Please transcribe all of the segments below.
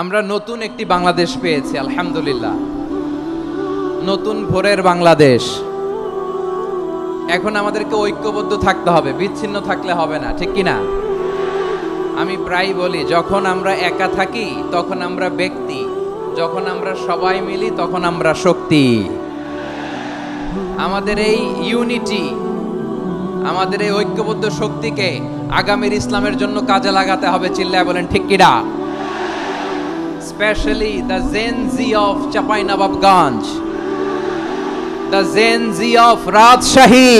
আমরা নতুন একটি বাংলাদেশ পেয়েছি, আলহামদুলিল্লাহ। নতুন ভোরের বাংলাদেশ। এখন আমাদেরকে ঐক্যবদ্ধ থাকতে হবে, বিচ্ছিন্ন থাকলে হবে না, ঠিক কি না আমি প্রায় বলি, যখন আমরা একা থাকি, তখন আমরা ব্যক্তি। যখন আমরা সবাই মিলি, তখন আমরা শক্তি। আমাদের এই ইউনিটি, আমাদের এই ঐক্যবদ্ধ শক্তিকে আগামীর ইসলামের জন্য কাজে লাগাতে হবে, চিল্লায় বলেন, ঠিক কিনা? Specially the Gen Z of Chapainawabganj the Gen Z of Rajshahi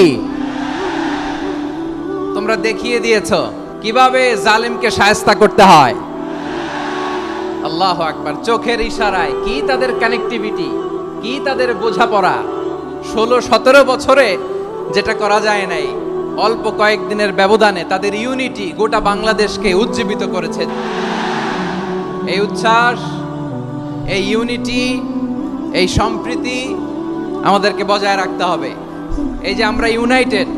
তোমরা দেখিয়ে দিয়েছ কীভাবে জালিমকে সায়স্তা করতে হয়। আল্লাহ আকবার, চোখের ইশারায় কি তাদের কানেক্টিভিটি কি তাদের বোঝাপড়া। ষোলো, সতেরো বছরে যেটা করা যায় নাই, অল্প কয়েকদিনের ব্যবধানে তাদের ইউনিটি গোটা বাংলাদেশকে উজ্জীবিত করেছে। এই উচ্ছ্বাস, এই ইউনিটি এই সম্প্রীতি আমাদেরকে বজায় রাখতে হবে। এই যে আমরা ইউনাইটেড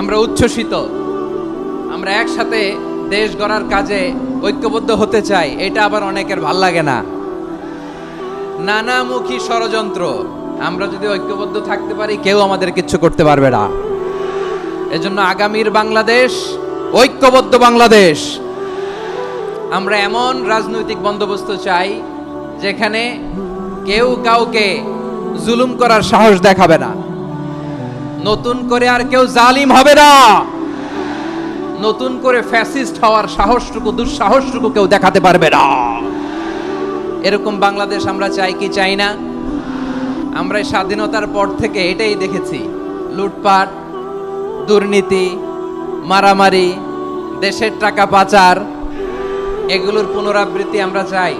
আমরা উচ্ছ্বসিত, আমরা একসাথে দেশ গড়ার কাজে ঐক্যবদ্ধ হতে চাই, এটা আবার অনেকের ভালো লাগে না। নানামুখী ষড়যন্ত্র, আমরা যদি ঐক্যবদ্ধ থাকতে পারি, কেউ আমাদের কিচ্ছু করতে পারবে না। এজন্য আগামীর বাংলাদেশ, ঐক্যবদ্ধ বাংলাদেশ। আমরা এমন রাজনৈতিক বন্দোবস্ত চাই যেখানে কেউ কাউকে জুলুম করার সাহস দেখাবে না। নতুন করে আর কেউ জালিম হবে না। নতুন করে ফ্যাসিস্ট হওয়ার সাহসটুকু, দুঃসাহসটুকু কেউ দেখাতে পারবে না। এরকম বাংলাদেশ আমরা চাই কি চাই না? আমরা স্বাধীনতার পর থেকে এটাই দেখেছি। লুটপাট, দুর্নীতি, মারামারি, দেশের টাকা পাচার এগুলোর পুনরাবৃত্তি আমরা চাই।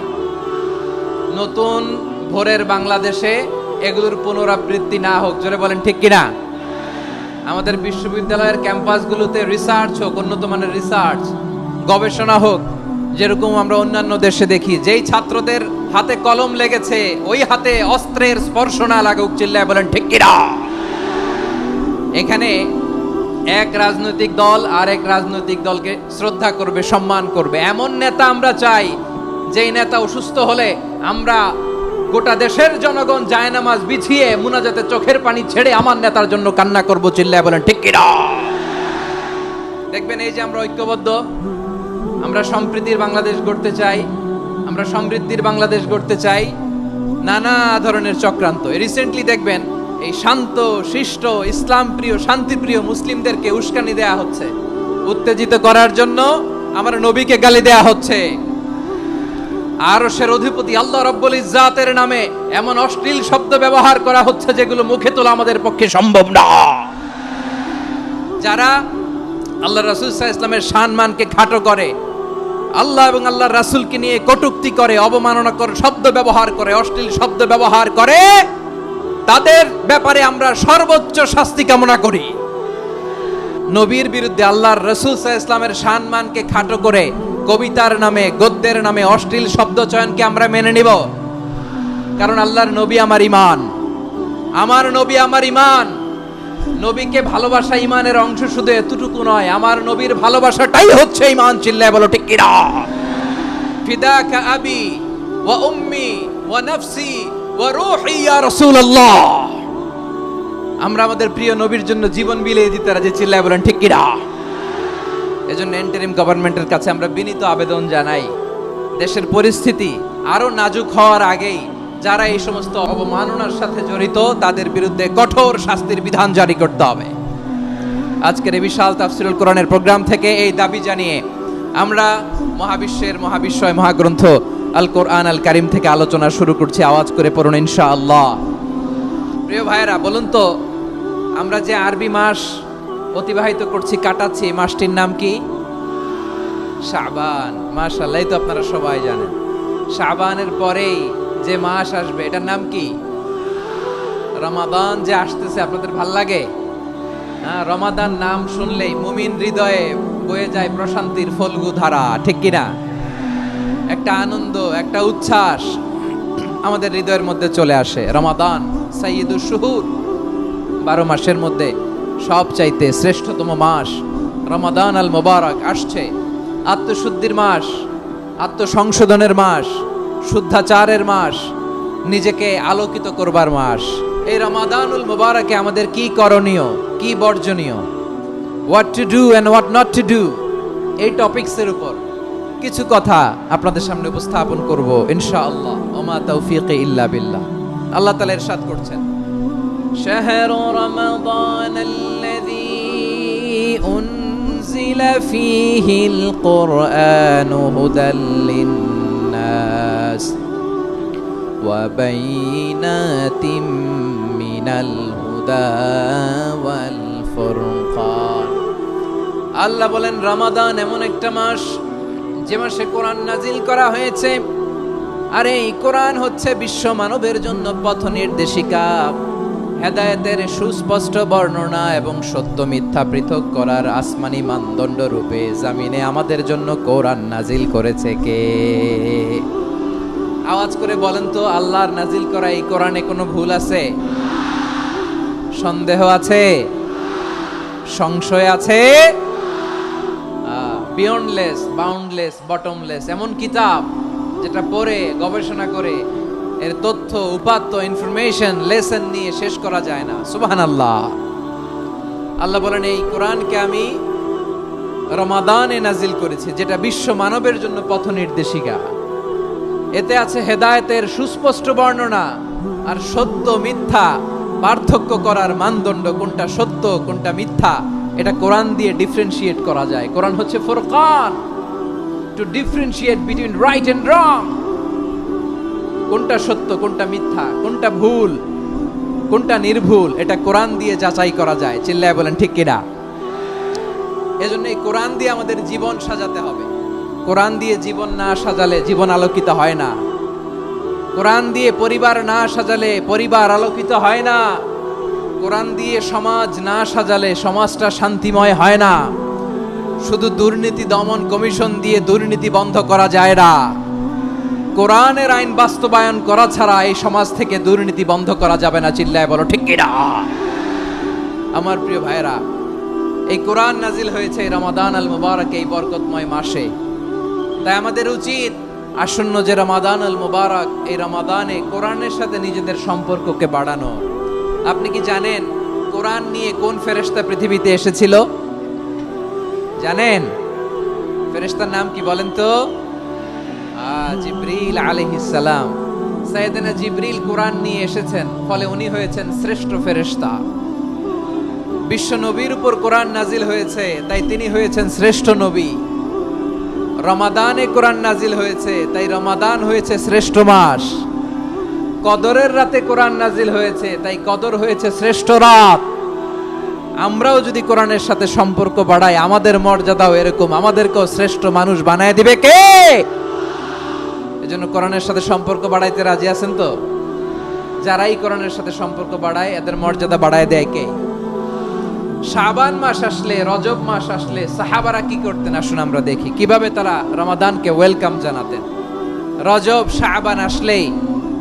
নতুন ভোরের বাংলাদেশে এগুলোর পুনরাবৃত্তি না হোক। জোরে বলেন, ঠিক কিনা? আমাদের বিশ্ববিদ্যালয়ের ক্যাম্পাসগুলোতে রিসার্চ হোক, উন্নত মানের রিসার্চ, গবেষণা হোক, যেরকম আমরা অন্যান্য দেশে দেখি, যেই ছাত্রদের হাতে কলম লেগেছে, ওই হাতে অস্ত্রের স্পর্শ না লাগুক, চিল্লায় বলেন, ঠিক কিনা? এখানে এক রাজনৈতিক দল আর এক রাজনৈতিক দলকে শ্রদ্ধা করবে, সম্মান করবে। এমন নেতা আমরা চাই, যেই নেতা অসুস্থ হলে আমরা গোটা দেশের জনগণ জায়নামাজ বিছিয়ে মুনাজাতে চোখের পানি ছেড়ে আমার নেতার জন্য কান্না করব, চিল্লায় বলেন, ঠিক কিনা? দেখবেন এই যে আমরা ঐক্যবদ্ধ, আমরা সম্প্রীতির বাংলাদেশ গড়তে চাই, আমরা সমৃদ্ধির বাংলাদেশ গড়তে চাই, নানা ধরনের চক্রান্ত। রিসেন্টলি দেখবেন এই শান্ত, শিষ্ট ইসলাম প্রিয় শান্তিপ্রিয় মুসলিমদেরকে উস্কানি দেয়া হচ্ছে। উত্তেজিত করার জন্য আমার নবীকে গালি দেয়া হচ্ছে। আরশের অধিপতি আল্লাহ রব্বুল ইজ্জাতের নামে এমন অশ্লীল শব্দ ব্যবহার করা হচ্ছে যেগুলো মুখে তোলা আমাদের পক্ষে সম্ভব না। যারা আল্লাহ রাসূল ইসলামের সম্মানকে খাটো করে, আল্লাহ এবং আল্লাহর রাসূলকে নিয়ে কটুক্তি করে অবমাননা করে শব্দ ব্যবহার করে, অশ্লীল শব্দ ব্যবহার করে তাদের ব্যাপারে আমরা সর্বোচ্চ শাস্তি কামনা করি। নবীর বিরুদ্ধে আল্লাহর রসুল ইসলামের সম্মানকে খাটো করে কবিতার নামে, গদ্যের নামে অশ্লীল শব্দ চয়নকে আমরা মেনে নিব। কারণ আল্লাহর নবী আমার ইমান আমার নবী আমার ইমান নবীকে ভালোবাসা ইমানের অংশ শুধু এতটুকু নয়, আমার নবীর ভালোবাসাটাই হচ্ছে ইমান চিল্লায় বলো, ঠিক কিনা? ফিদাকা আবি ওয়া উম্মি ওয়া নাফসি আমরা আমাদের প্রিয় নবীর জন্য জীবন বিলিয়ে দিতে রাজি চিল্লায় বলেন, ঠিক কিনা? এজন্য এন্টারিম গভর্নমেন্টের কাছে আমরা বিনীত আবেদন জানাই, দেশের পরিস্থিতি আরও নাজুক হওয়ার আগেই যারা এই সমস্ত অবমাননার সাথে জড়িত, তাদের বিরুদ্ধে কঠোর শাস্তির বিধান জারি করতে হবে। আজকের এই বিশাল তাফসিরুল কোরআনের প্রোগ্রাম থেকে এই দাবি জানিয়ে আমরা মহাবিশ্বের মহাবিশ্বয় মহাগ্রন্থ আল কোরআন আল কারিম থেকে আলোচনা শুরু করছি, আওয়াজ করে পড়ুন ইনশাআল্লাহ। প্রিয় ভাইয়েরা, বলুন তো, আমরা যে আরবি মাস অতিবাহিত করছি, কাটাচ্ছি, এই মাসটির নাম কি? শাবান। মাশাল্লাহ তো আপনারা সবাই জানেন। শাবানের পরেই যে মাস আসবে, এটার নাম কি? রমাদান যে আসতেছে, আপনাদের ভালো লাগে? হ্যাঁ রমাদান নাম শুনলেই মুমিন হৃদয়ে বয়ে যায় প্রশান্তির ফলগু ধারা ঠিক কিনা? একটা আনন্দ, একটা উচ্ছ্বাস আমাদের হৃদয়ের মধ্যে চলে আসে। রমাদান সাইয়দুল শুহুর, বারো মাসের মধ্যে সব চাইতে শ্রেষ্ঠতম মাস, রমাদান আল মোবারক আসছে। আত্মশুদ্ধির মাস, আত্মসংশোধনের মাস, শুদ্ধাচারের মাস, নিজেকে আলোকিত করবার মাস। এই রমাদানুল মুবারকে আমাদের কি করণীয়, কি বর্জনীয়? What to do and what not to do এই টপিকসের উপর। কিছু কথা আপনাদের সামনে উপস্থাপন করব ইনশাআল্লাহ ওমা তৌফিক ইল্লা বিল্লাহ আল্লাহ তাআলা ইরশাদ করছেন شهر رمضان الذي أنزل فيه القرآن هدى للناس وبينات من الهدى والفرقان আল্লাহ বলেন রমাদান এমন একটা মাস যে মাসে কোরআন নাজিল করা হয়েছে, আর এই কোরআন হচ্ছে বিশ্ব মানবের জন্য পথ নির্দেশিকা। হেদায়েতের সুস্পষ্ট বর্ণনা এবং সত্য মিথ্যা পৃথক করার আসমানি মানদণ্ড রূপে জামিনে আমাদের জন্য কোরআন নাজিল করেছে কে? আওয়াজ করে বলেন তো, আল্লাহর নাজিল করা এই কোরআনে কোনো ভুল আছে? সন্দেহ আছে? সংশয় আছে? বিয়ন্ডলেস বাউন্ডলেস বটমলেস এমন কিতাব যেটা পড়ে, গবেষণা করে, এর তথ্য, উপাত্ত ইনফরমেশন লেসন নিয়ে শেষ করা যায় না। সুবাহান আল্লাহ আল্লাহ বলেন, এই কোরআনকে আমি রমাদানে নাজিল করেছি, যেটা বিশ্ব মানবের জন্য পথ নির্দেশিকা। এতে আছে হেদায়েতের সুস্পষ্ট বর্ণনা আর সত্য মিথ্যা পার্থক্য করার মানদণ্ড, কোনটা সত্য, কোনটা মিথ্যা। এটা কোরআন দিয়ে ডিফারেন্সিয়েট করা যায়। কোরআন হচ্ছে Furqan. To differentiate between right and wrong কোনটা সত্য, কোনটা মিথ্যা, কোনটা ভুল, কোনটা নির্ভুল, এটা কোরআন দিয়ে যাচাই করা যায়। চিল্লায় বলেন, ঠিক কিনা? এজন্য এই কোরআন দিয়ে আমাদের জীবন সাজাতে হবে। কোরআন দিয়ে জীবন না সাজালে জীবন আলোকিত হয় না। কোরআন দিয়ে পরিবার না সাজালে পরিবার আলোকিত হয় না। কোরআন দিয়ে সমাজ না সাজালে সমাজটা শান্তিময় হয় না। শুধু দুর্নীতি দমন কমিশন দিয়ে দুর্নীতি বন্ধ করা যায় না। কোরআনের আইন বাস্তবায়ন করা ছাড়া এই সমাজ থেকে দুর্নীতি বন্ধ করা যাবে না, চিল্লায় বলো, ঠিক কিনা? আমার প্রিয় ভাইরা এই কোরআন নাজিল হয়েছে রমাদান আল মুবারক এই বরকতময় মাসে। তাই আমাদের উচিত আসন্ন যে রমাদান আল মুবারক, এই রমাদানে কোরআনের সাথে নিজেদের সম্পর্ককে বাড়ানো। আপনি কি জানেন কোরআন নিয়ে কোন ফেরেশতা পৃথিবীতে এসেছিল? জানেন? ফেরেশতার নাম কি বলেন তো? জিব্রিল আলাইহিস সালাম। সাইয়েদনা জিব্রিল কোরআন নিয়ে এসেছেন, ফলে উনি হয়েছেন শ্রেষ্ঠ ফেরেশতা। বিশ্ব নবীর উপর কোরআন নাজিল হয়েছে, তাই তিনি হয়েছেন শ্রেষ্ঠ নবী। রমাদানে কোরআন নাজিল হয়েছে, তাই রমাদান হয়েছে শ্রেষ্ঠ মাস। কদরের রাতে কোরআন নাজিল হয়েছে, তাই কদর হয়েছে শ্রেষ্ঠ রাত। আমরাও যদি কোরআনের সাথে সম্পর্ক বাড়াই, আমাদের মর্যাদাও এরকম, আমাদেরকেও শ্রেষ্ঠ মানুষ বানায় দিবে কে? এজন্য কোরআনের সাথে সম্পর্ক বাড়াইতে রাজি আছেন তো? যারাই কোরআনের সাথে সম্পর্ক বাড়ায়, এদের মর্যাদা বাড়ায় দেয় কে? শাবান মাস আসলে, রজব মাস আসলে, সাহাবারা কি করতেন? আসুন আমরা দেখি। কীভাবে তারা রমাদানকে ওয়েলকাম জানাতেন? রজব, শাবান আসলেই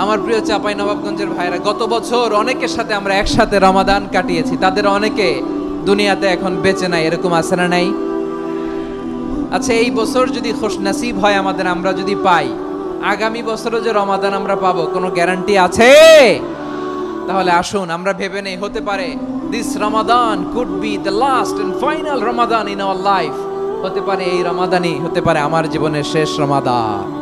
আমার প্রিয় চাপাই নবাবগঞ্জের ভাইরা, গত বছর অনেকের সাথে আমরা একসাথে রমাদান কাটিয়েছি। তাদের অনেকে দুনিয়াতে এখন বেঁচে নাই, এরকম আছে না নাই? আচ্ছা এই বছর যদি খোশ নাসিব হয় আমাদের, আমরা যদি পাই, আগামী বছরও যে রমাদান আমরা পাবো, কোনো গ্যারান্টি আছে? তাহলে আসুন, আমরা ভেবে নেই, হতে পারে this Ramadan could be the last and final Ramadan in our life হতে পারে এই রমাদানই, হতে পারে আমার জীবনের শেষ রমাদান।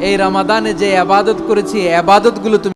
এই রামাদানে যে আবাদত করেছি আবাদতগুলো তুমি